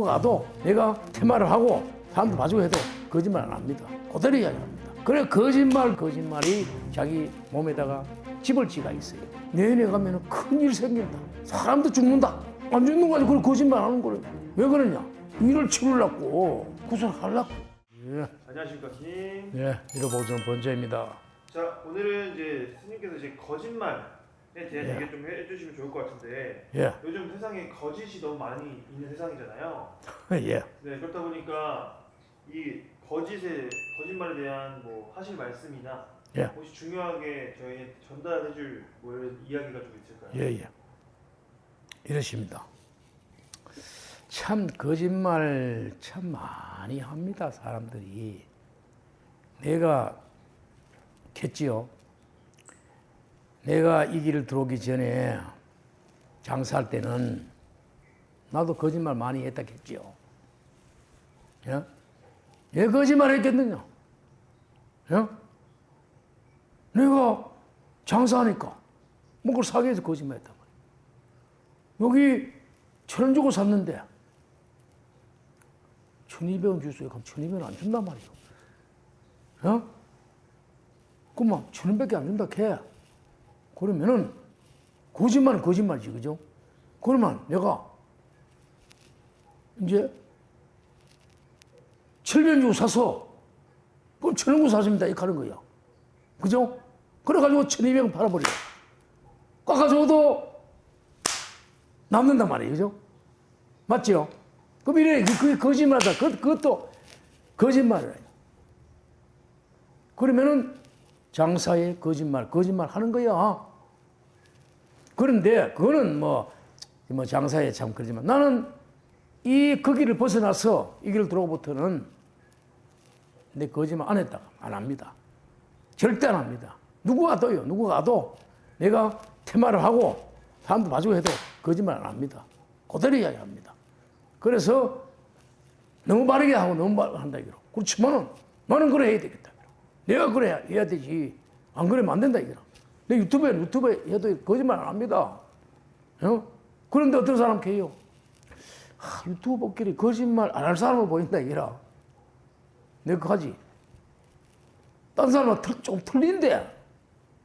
누가 가도 내가 테마를 하고 사람들 봐주고 해도 거짓말 안 합니다. 그대로 이야기합니다. 그래 거짓말 거짓말이 자기 몸에다가 집을 지가 있어요. 내년에 가면 큰일 생긴다. 사람도 죽는다. 안 죽는 거 아니고 그걸 거짓말 하는 거래. 왜 그러냐? 일을 치르려고 구설하려고. 예, 안녕하십니까 스님. 예, 잃어보는 번째입니다. 자 오늘은 이제 스님께서 이제 거짓말에 대한 예. 얘기 좀 해주시면 좋을 것 같은데 예, 요즘 세상에 거짓이 너무 많이 있는 세상이잖아요. 예. 네 그렇다 보니까 이 거짓에 거짓말에 대한 뭐 하실 말씀이나 예. 혹시 중요하게 저희한테 전달해줄 뭐 이런 이야기가 좀 있을까요? 예, 예. 이러십니다. 참 거짓말 참 많이 합니다, 사람들이. 내가 했지요. 내가 이 길을 들어오기 전에 장사할 때는 나도 거짓말 많이 했다 했지요. 예? 왜 거짓말 했겠느냐? 예? 내가 장사하니까 뭐 그걸 사기 위해서 거짓말 했단 말이야. 여기 천 원 주고 샀는데 1200원 주세요. 그럼 1200원 안 준단 말이에요. 어? 그만 천원밖에 안 준다 해. 그러면은 거짓말은 거짓말이지 그죠? 그러면 내가 이제 700원 주고 사서 그럼 천원 주고 샀습니다. 이렇게 하는 거야. 그죠? 그래가지고 1200원 팔아버려. 깎아줘도 남는단 말이에요. 그죠? 맞죠? 그럼 이래, 그- 그게 거짓말이다. 그, 그것도 거짓말이에요. 그러면은 장사에 거짓말, 거짓말 하는 거야. 그런데 그거는 뭐, 뭐 장사에 참 그러지만 나는 이 거기를 벗어나서 이 길을 들어오고부터는 내 거짓말 안 했다. 안 합니다. 절대 안 합니다. 누구가 도요. 누구가 와도 내가 테마를 하고 사람들 봐주고 해도 거짓말 안 합니다. 그대로 이야기합니다. 그래서 너무 바르게 하고 너무 바르게 한다 이거로. 그렇지만은 나는 그래 해야 되겠다. 내가 그래 해야 되지. 안 그러면 안 된다 이거라. 내 유튜브에 유튜브에 해도 거짓말 안 합니다. 어? 그런데 어떤 사람 유튜브 보길이 거짓말 안 할 사람을 보인다 이거라. 내가 그거 하지. 딴 사람은 틀- 좀 틀린데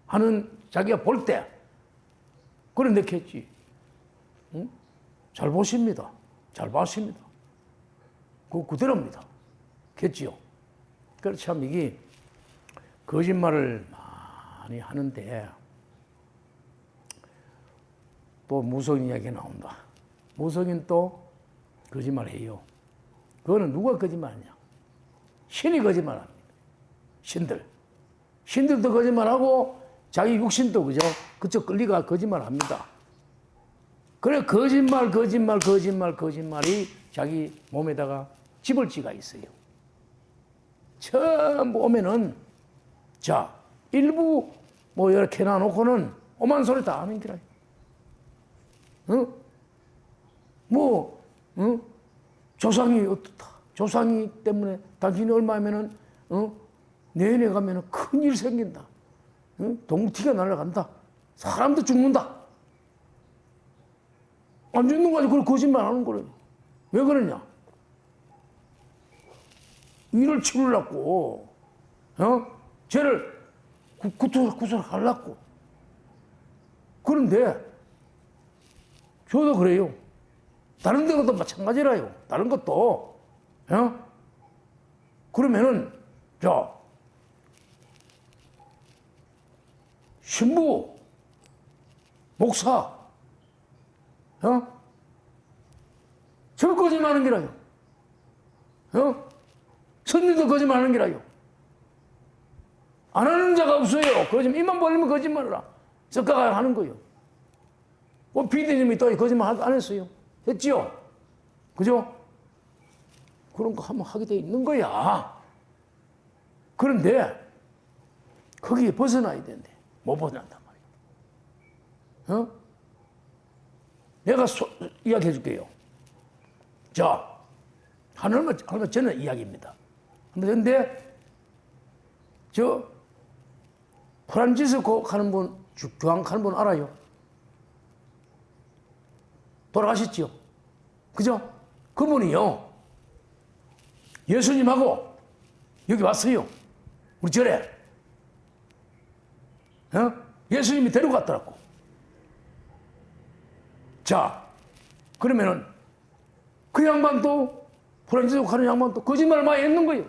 하는 자기가 볼 때 그래 내게 했지. 응? 잘 보십니다. 잘 봤습니다. 그 그대로입니다. 했지요. 그래서 참 이게 거짓말을 많이 하는데 또 무속인 이야기 나온다. 무속인 또 거짓말해요. 그거는 누가 거짓말하냐? 신이 거짓말합니다. 신들. 신들도 거짓말하고 자기 육신도 그죠? 그쪽 끌리가 거짓말합니다. 그래 거짓말 거짓말 거짓말 거짓말이 자기 몸에다가 집을 지가 있어요. 처음 오면은 자 일부 뭐 이렇게 놔놓고는 오만 소리 다 하는 기라. 응? 뭐 응? 조상이 어떻다. 조상이 때문에 당신이 얼마면은 어? 내년에 가면은 큰일 생긴다. 응? 동티가 날아간다. 사람도 죽는다. 안 죽는 거 가지고 그걸 거짓말 하는 거래. 왜 그러냐? 일을 치르려고, 어? 쟤를 구, 구설, 구설하려고. 그런데, 저도 그래요. 다른 데도 마찬가지라요. 다른 것도, 어? 그러면은, 자, 신부, 목사, 어? 저 거짓말하는 게라요. 어? 선님도 거짓말하는 게라요. 안 하는 자가 없어요. 거짓말, 입만 벌리면 거짓말을 하. 석가가 하는 거예요. 뭐 비디님이 또 거짓말 안 했어요. 했지요? 그죠? 그런 거 한번 하게 돼 있는 거야. 그런데 거기에 벗어나야 되는데 못 벗어난단 말이야. 어? 내가 소, 이야기해 줄게요. 자, 하늘만, 하늘만 저는 이야기입니다. 그런데, 저, 프란치스코 하는 분, 주- 교황 하는 분 알아요? 돌아가셨지요? 그죠? 그분이요. 예수님하고 여기 왔어요. 우리 절에. 어? 예수님이 데려갔더라고. 자, 그러면은 그 양반도 불안지도 가는 양반도 거짓말 많이 했는 거예요.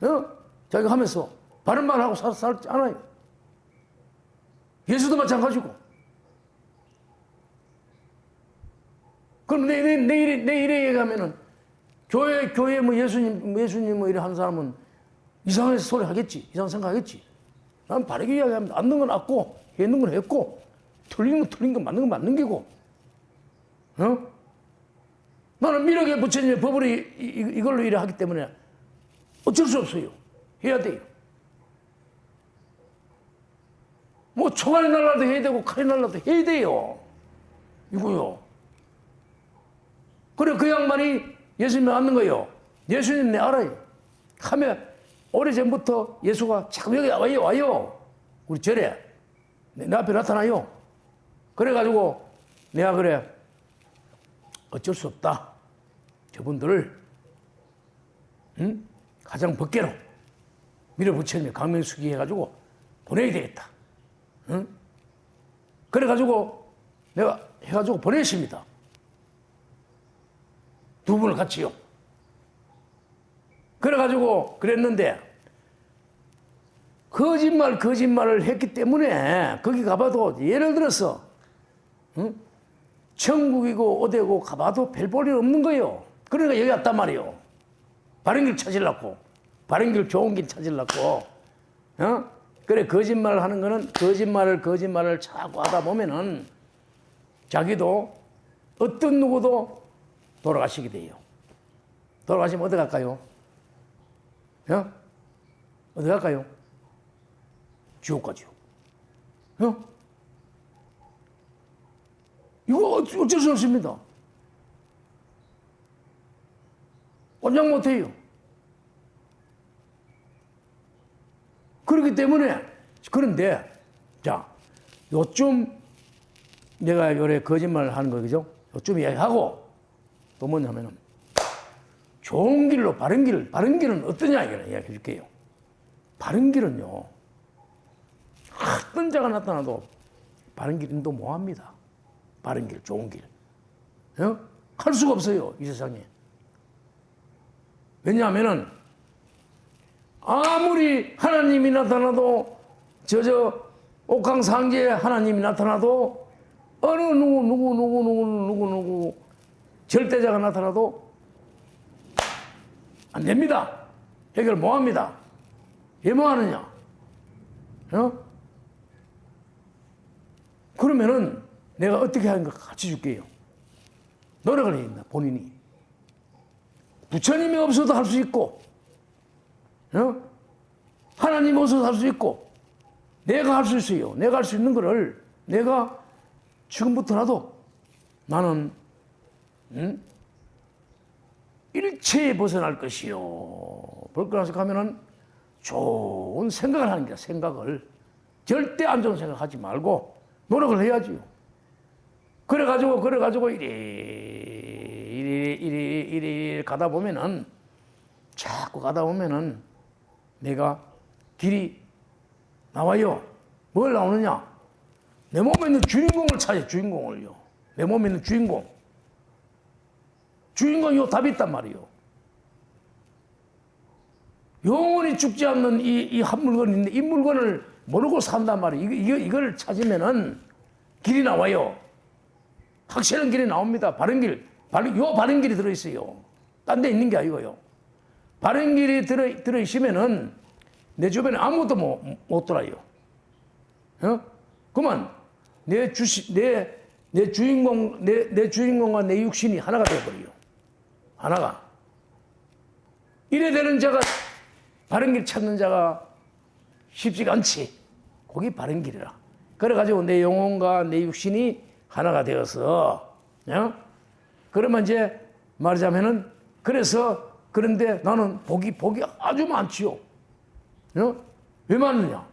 어? 자기가 하면서 바른 말 하고 살, 살지 않아요. 예수도 마찬가지고. 그럼 내, 내, 내 일에, 내 일에 얘기하면은 교회, 교회 뭐 예수님, 뭐 예수님 뭐 이래 한 사람은 이상한 소리 하겠지. 이상한 생각 하겠지. 난 바르게 이야기합니다. 안는 건 맞고, 했는 건 했고, 틀린 건 틀린 거 맞는 건 맞는 게고. 어? 나는 미력의 부처님의 법을 이, 이, 이걸로 일을 하기 때문에 어쩔 수 없어요. 해야 돼요. 뭐 총알이 날라도 해야 되고 칼이 날라도 해야 돼요. 이거요. 그래 그 양반이 예수님 안는 거예요. 예수님 내 알아요. 하면 오래전부터 예수가 자꾸 여기 와요 와요. 우리 절에 내, 내 앞에 나타나요. 그래가지고 내가 그래 어쩔 수 없다. 저분들을 응? 가장 벗개로 밀어붙이며 강명수기 해가지고 보내야 되겠다. 응? 그래가지고 내가 해가지고 보냈습니다. 두 분을 같이요. 그래가지고 그랬는데 거짓말 거짓말을 했기 때문에 거기 가봐도 예를 들어서 응? 천국이고 어디고 가봐도 별 볼일 없는 거예요. 그러니까 여기 왔단 말이에요. 바른 길 찾으려고. 바른 길 좋은 길 찾으려고. 어? 그래 거짓말을 하는 거는 거짓말을 거짓말을 자꾸 하다 보면은 자기도 어떤 누구도 돌아가시게 돼요. 돌아가시면 어디 갈까요? 어? 어디 갈까요? 지옥 가죠. 어? 이거 어쩔 수 없습니다. 원장 못해요. 그렇기 때문에 그런데 자 요쯤 내가 요래 거짓말 하는 거 그죠? 요쯤 이야기하고 또 뭐냐면은 좋은 길로 바른 길 바른 길은 어떠냐 이거는 이야기해 줄게요. 바른 길은요 어떤 자가 나타나도 바른 길 인도 못합니다. 바른 길, 좋은 길. 어? 할 수가 없어요, 이 세상에. 왜냐하면은, 아무리 하나님이 나타나도, 저, 저, 옥황 상제에 하나님이 나타나도, 어느 누구, 누구, 누구, 누구, 누구, 누구, 절대자가 나타나도 안 됩니다. 해결 못 합니다. 왜뭐 하느냐? 어? 그러면은 내가 어떻게 하는가 같이 줄게요. 노력을 해야 된다, 본인이. 부처님이 없어도 할 수 있고, 어? 하나님 없어도 할수 있고, 내가 할 수 있어요. 내가 할 수 있는 거를 내가 지금부터라도 나는, 응? 일체에 벗어날 것이요. 볼거라서 가면은 좋은 생각을 하는 거야, 생각을. 절대 안 좋은 생각 하지 말고 노력을 해야지요. 그래가지고, 그래가지고, 이리, 이리, 이리, 이리 가다 보면은, 자꾸 가다 보면은, 내가 길이 나와요. 뭘 나오느냐? 내 몸에 있는 주인공을 찾아, 주인공을요. 내 몸에 있는 주인공. 주인공이 요 답이 있단 말이요. 영원히 죽지 않는 이, 이 한 물건이 있는데, 이 물건을 모르고 산단 말이에요. 이거, 이걸 찾으면은 길이 나와요. 확실한 길이 나옵니다. 바른 길. 바른, 요 바른 길이 들어있어요. 딴 데 있는 게 아니고요. 바른 길이 들어, 들어있으면은 내 주변에 아무도 못, 못 돌아요. 어? 그만 내 주시, 내, 내 주인공, 내, 내 주인공과 내 육신이 하나가 되어버려요. 하나가. 이래 되는 자가 바른 길 찾는 자가 쉽지가 않지. 거기 바른 길이라. 그래가지고 내 영혼과 내 육신이 하나가 되어서, 어? 그러면 이제 말하자면은, 그래서, 그런데 나는 복이, 복이 아주 많지요. 어? 왜 많느냐?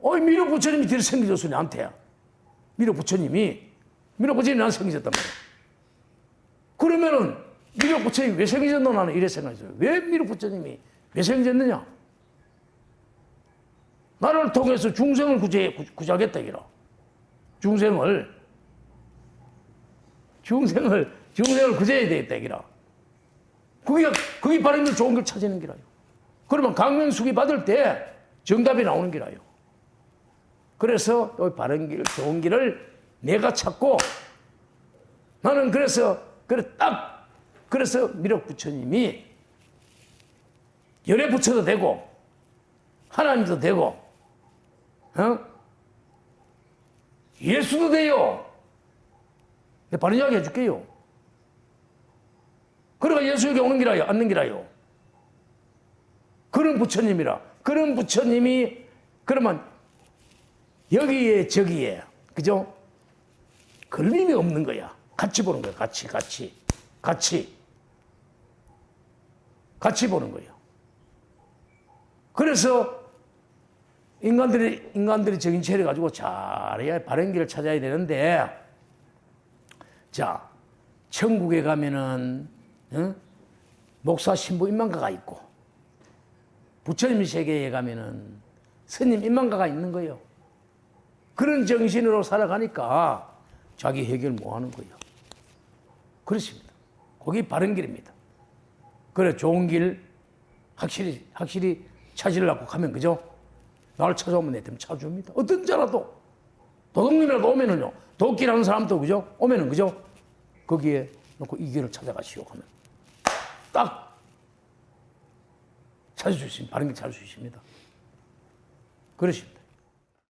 어이, 미로 부처님이 뒤로 생겨줬으니, 나한테. 미로 부처님이, 미로 부처님이 나한테 생겨졌단 말이야. 그러면은 미륵 부처님이 왜 생기셨노? 나는 이래 생각했어요. 왜 미륵 부처님이 왜 생기셨느냐? 나를 통해서 중생을 구제, 구- 구제하겠다, 이라. 중생을, 중생을, 중생을 구제해야 되겠다, 이라. 그게, 그게 바른 길, 좋은 길 찾는 기라요. 그러면 강명수기 받을 때 정답이 나오는 기라요. 그래서 이 바른 길, 좋은 길을 내가 찾고 나는 그래서 그래 딱 그래서 미륵 부처님이 열애 부처도 되고 하나님도 되고 어? 예수도 돼요. 내가 바른 이야기 해줄게요. 그러니까 예수에게 오는 기라요, 앉는 기라요. 그런 부처님이라. 그런 부처님이 그러면 여기에 저기에 그죠? 걸림이 없는 거야. 같이 보는 거야. 같이 같이 같이 같이 보는 거예요. 그래서 인간들이 인간들이 정신체를 가지고 잘해야 바른 길을 찾아야 되는데 자 천국에 가면은 응? 목사 신부 인망가가 있고 부처님 세계에 가면은 스님 인망가가 있는 거예요. 그런 정신으로 살아가니까 자기 해결 못 하는 거예요. 그렇습니다. 거기 바른 길입니다. 그래, 좋은 길 확실히, 확실히 찾으려고 하면, 그죠? 나를 찾아오면 내 때문에 찾아줍니다. 어떤 자라도. 도둑님이라도 오면은요, 도끼를 하는 사람도, 그죠? 오면은, 그죠? 거기에 놓고 이 길을 찾아가시오 하면 딱 있습니다. 바른 수 있습니다. 그러십니다.